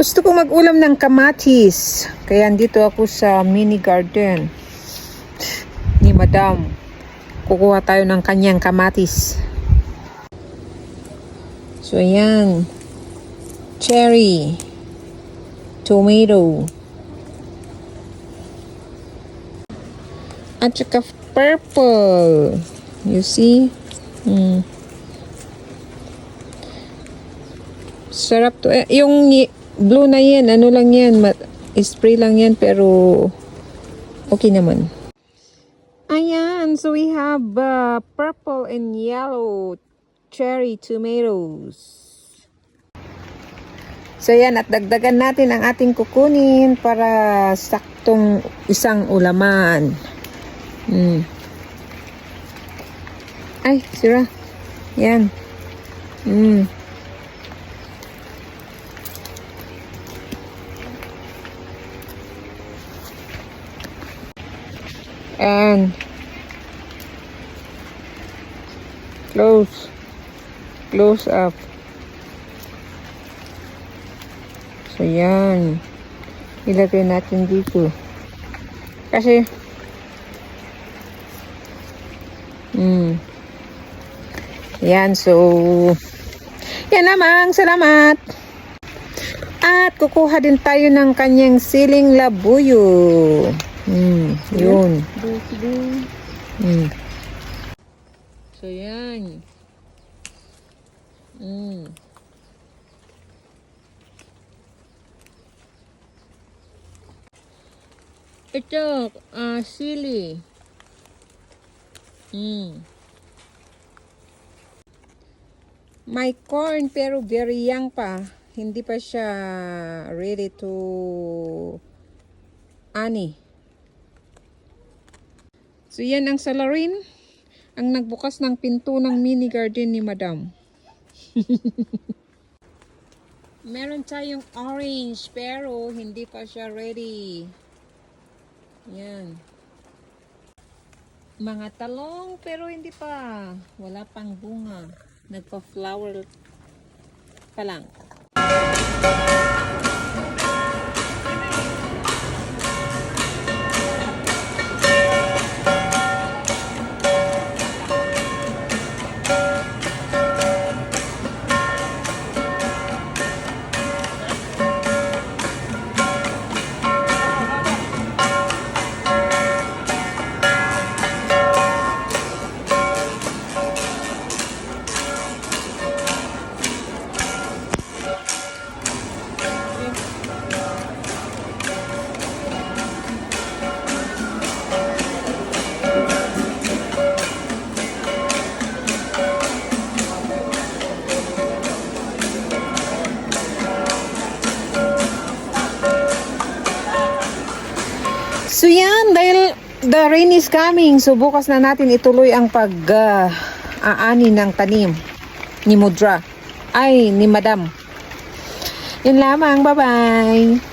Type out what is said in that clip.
Gusto ko mag-ulam ng kamatis. Kaya andito ako sa mini garden ni Madam. Kukuha tayo ng kanyang kamatis. So, ayan. Cherry. Tomato. At saka purple. You see? Hmm. Sarap to. Eh, yung blue na yan, ano lang yan, spray lang yan, pero okay naman. Ayan, so we have uh, purple and yellow cherry tomatoes. So yan, at dagdagan natin ang ating kukunin para saktong isang ulaman. Mm. Ay, sira. Yan. Mm. And close. Close up. So, yan. Ilagay natin dito. Kasi, mm, yan, so, yan lamang, salamat. At kukuha din tayo ng kanyang siling labuyo. Mm, yun. Mm. So, yan. Mm. Ito, ah, sili. Mm. May corn pero very young pa. Hindi pa siya ready to ani. So yan ang salarin. Ang nagbukas ng pinto ng mini garden ni Madam. Meron tayong orange pero hindi pa siya ready. Yan. Mga talong pero hindi pa. Wala pang bunga. Nagpa-flower pa lang. So yan, dahil the rain is coming, so bukas na natin ituloy ang pag ah, aani ng tanim ni Mudra. Ay, ni Madam. Yun lamang, bye-bye.